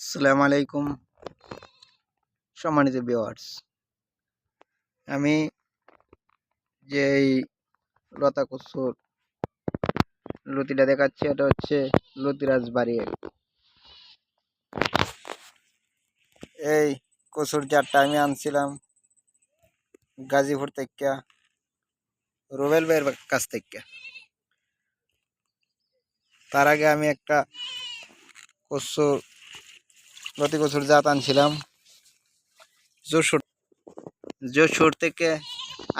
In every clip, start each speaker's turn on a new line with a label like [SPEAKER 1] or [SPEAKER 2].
[SPEAKER 1] আসসালামু আলাইকুম, সম্মানিত ভিউয়ার্স আমি যে এই লতা কচুর লতিটা দেখাচ্ছি, এটা হচ্ছে লতিরাজ বাড়ি এই কচুর জারটা আমি আনছিলাম গাজীপুর থেকে, রুবেল ভাইয়ের কাছ থেকে। তার আগে আমি একটা কচুর লতি বছর জাত আনছিলাম। যশোর যশোর থেকে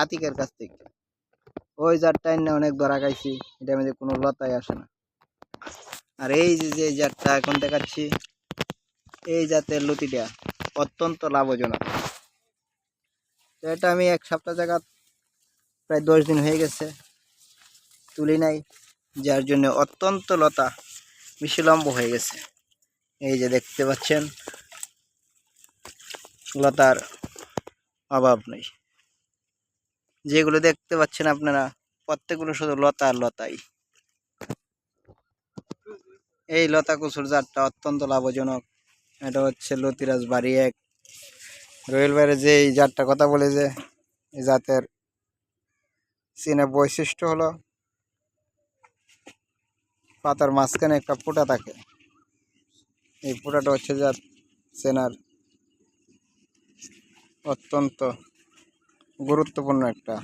[SPEAKER 1] আতিকের কাছ থেকে। ওই জাতটা এনে অনেক ধরা খাইছি এটার মধ্যে কোনো লতাই আসে না। আর এই যে যে জাতটা এখন দেখাচ্ছি, এই জাতের লতিটা অত্যন্ত লাভজনক। তো এটা আমি এক সপ্তাহ জায়গা প্রায় দশ দিন হয়ে গেছে তুলি নাই, যার জন্য অত্যন্ত লতা বেশি লম্ব হয়ে গেছে। এই যে দেখতে পাচ্ছেন, লতার অভাব নেই। যেগুলো দেখতে পাচ্ছেন আপনারা, প্রত্যেকগুলো শুধু লতা আর লতাই। এই লতা কুচুর জাতটা অত্যন্ত লাভজনক। এটা হচ্ছে লতিরাজ বাড়ি এক। রয়েল বাইরে যে এই জাতটা কথা বলে যে, এই জাতের চীনের বৈশিষ্ট্য হলো, পাতার মাঝখানে একটা ফুটা থাকে। এই ফুটাটা হচ্ছে যা চেনার অত্যন্ত গুরুত্বপূর্ণ একটা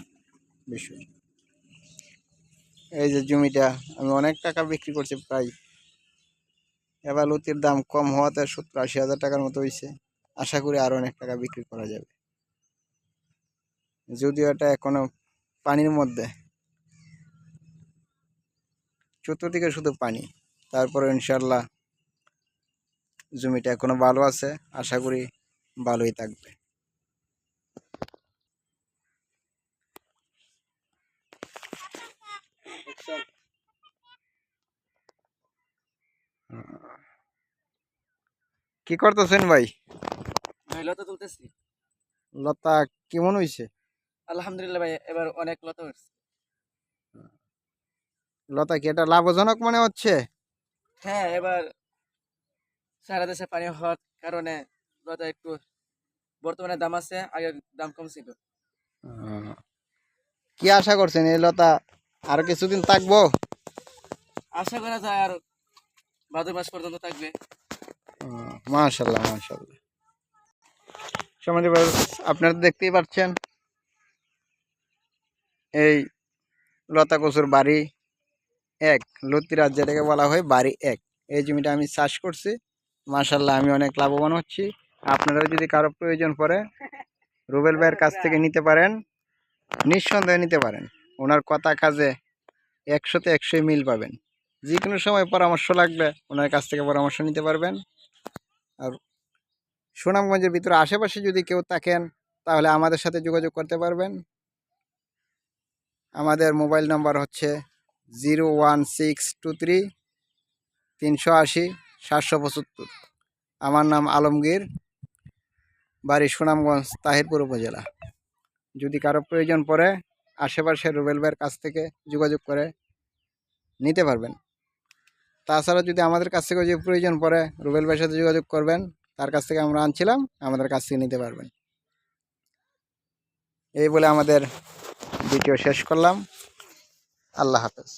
[SPEAKER 1] বিষয়। এই যে জমিটা, আমি অনেক টাকা বিক্রি করছি প্রায়। এবার লতির দাম কম হওয়াতে সত্তর আশি হাজার টাকার মতো হয়েছে আশা করি আরও অনেক টাকা বিক্রি করা যাবে। যদিও এটা এখনও পানির মধ্যে। চতুর্দিকে শুধু পানি। তারপরে ইনশাল্লাহ জমিটা এখনও ভালো আছে আশা করি ভালোই থাকবে। কি করতেছেন ভাই?
[SPEAKER 2] ভাই লতা তুলতেছি।
[SPEAKER 1] লতা কেমন হয়েছে
[SPEAKER 2] আলহামদুলিল্লাহ ভাই এবার অনেক লতা হচ্ছে
[SPEAKER 1] লতা কি এটা লাভজনক মনে হচ্ছে?
[SPEAKER 2] হ্যাঁ এবার সারা দেশে পানি হওয়ার কারণে লতা একটু বর্তমানে দাম আছে আগে দাম কম ছিল।
[SPEAKER 1] কি আশা করছেন? এই লতা আর কিছুদিন থাকব?
[SPEAKER 2] আশা করা যায় আর ভাদ্র মাস পর্যন্ত থাকবে।
[SPEAKER 1] মাশাল্লাহ মাশাল্লাহ সমাজে আপনারা দেখতেই পাচ্ছেন এই লতা কচুর বাড়ি এক লতিরাজ যেটাকে বলা হয় বাড়ি এক। এই জমিটা আমি চাষ করছি। মাশাল্লাহ আমি অনেক লাভবান হচ্ছি। আপনারাও যদি কারও প্রয়োজন পড়ে রুবেল ভাইয়ের কাছ থেকে নিতে পারেন। নিঃসন্দেহে নিতে পারেন। ওনার কথা কাজে একশোতে একশোই মিল পাবেন। যে কোনো সময় পরামর্শ লাগবে ওনার কাছ থেকে পরামর্শ নিতে পারবেন। আর সুনামগঞ্জের ভিতরে আশেপাশে যদি কেউ থাকেন তাহলে আমাদের সাথে যোগাযোগ করতে পারবেন। আমাদের মোবাইল নাম্বার হচ্ছে zero one six two three তিনশো আশি। সাতশো পঁচাত্তর। আমার নাম আলমগীর, বাড়ি সুনামগঞ্জ, তাহিরপুর উপজেলা। যদি কারও প্রয়োজন পড়ে আশেপাশে রুবেল ভাইয়ের কাছ থেকে যোগাযোগ করে নিতে পারবেন। তাছাড়া যদি আমাদের কাছ থেকে যে প্রয়োজন পড়ে রুবেল ভাইয়ের সাথে যোগাযোগ করবেন, তার কাছ থেকে আমরা আনছিলাম, আমাদের কাছ থেকে নিতে পারবেন। এই বলে আমাদের ভিডিও শেষ করলাম। আল্লাহ হাফেজ।